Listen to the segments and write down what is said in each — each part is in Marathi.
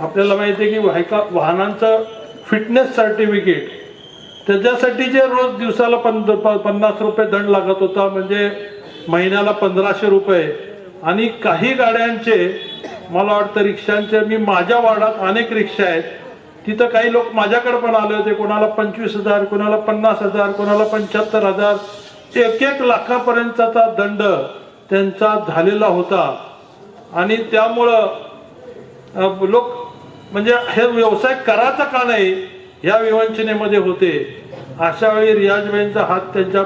आपल्याला माहिती आहे की व्हायका वाहनांचं फिटनेस सर्टिफिकेट त्याच्यासाठी जे रोज दिवसाला पंध पन्नास रुपये दंड लागत होता म्हणजे महिन्याला पंधराशे रुपये. आणि काही गाड्यांचे मला वाटतं रिक्षांचे मी माझ्या वार्डात अनेक रिक्षा आहेत. तिथं काही लोक माझ्याकडे पण आले होते कोणाला पंचवीस हजार कोणाला पन्नास हजार कोणाला पंच्याहत्तर हजार. एक एक लाखापर्यंतचा दंड त्यांचा झालेला होता. आणि त्यामुळं लोक म्हणजे हे व्यवसाय करायचा का नाही या विवंचनेमध्ये होते. अशा वेळी रियाजबाईंचा हात त्यांच्या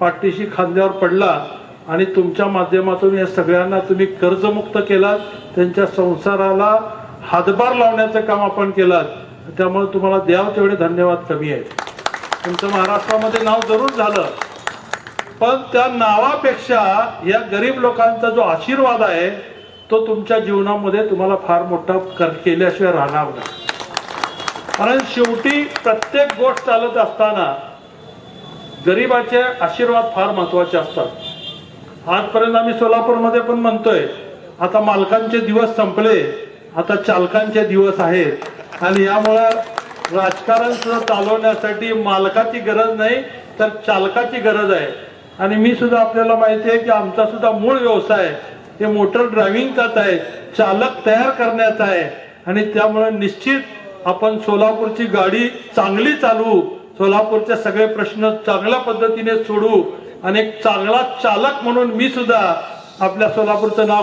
पाठीशी खांद्यावर पडला आणि तुमच्या माध्यमातून या सगळ्यांना तुम्ही कर्जमुक्त केलात. त्यांच्या संसाराला हातभार लावण्याचं काम आपण केलात. त्यामुळे तुम्हाला द्याव तेवढे धन्यवाद कमी आहेत. तुमचं महाराष्ट्रामध्ये नाव जरूर झालं. पण त्या नावापेक्षा या गरीब लोकांचा जो आशीर्वाद आहे तो तुमच्या जीवनामध्ये तुम्हाला फार मोठा कर केल्याशिवाय राहणार नाही. कारण शेवटी प्रत्येक गोष्ट चालत असताना गरिबाचे आशीर्वाद फार महत्त्वाचे असतात. आजपर्यंत आम्ही सोलापूरमध्ये पण म्हणतोय आता मालकांचे दिवस संपले आता चालकांचे दिवस आहेत. आणि यामुळं राजकारण सुद्धा चालवण्यासाठी मालकाची गरज नाही तर चालकाची गरज आहे. आणि मी सुद्धा आपल्याला माहिती आहे की आमचा सुद्धा मूळ व्यवसाय हे मोटर ड्रायव्हिंगचाच आहे चालक तयार करण्याचा आहे. आणि त्यामुळे निश्चित आपण सोलापूरची गाडी चांगली चालवू सोलापूरचे सगळे प्रश्न चांगल्या पद्धतीने सोडू. आणि एक चांगला चालक म्हणून मी सुद्धा आपल्या सोलापूरचं नाव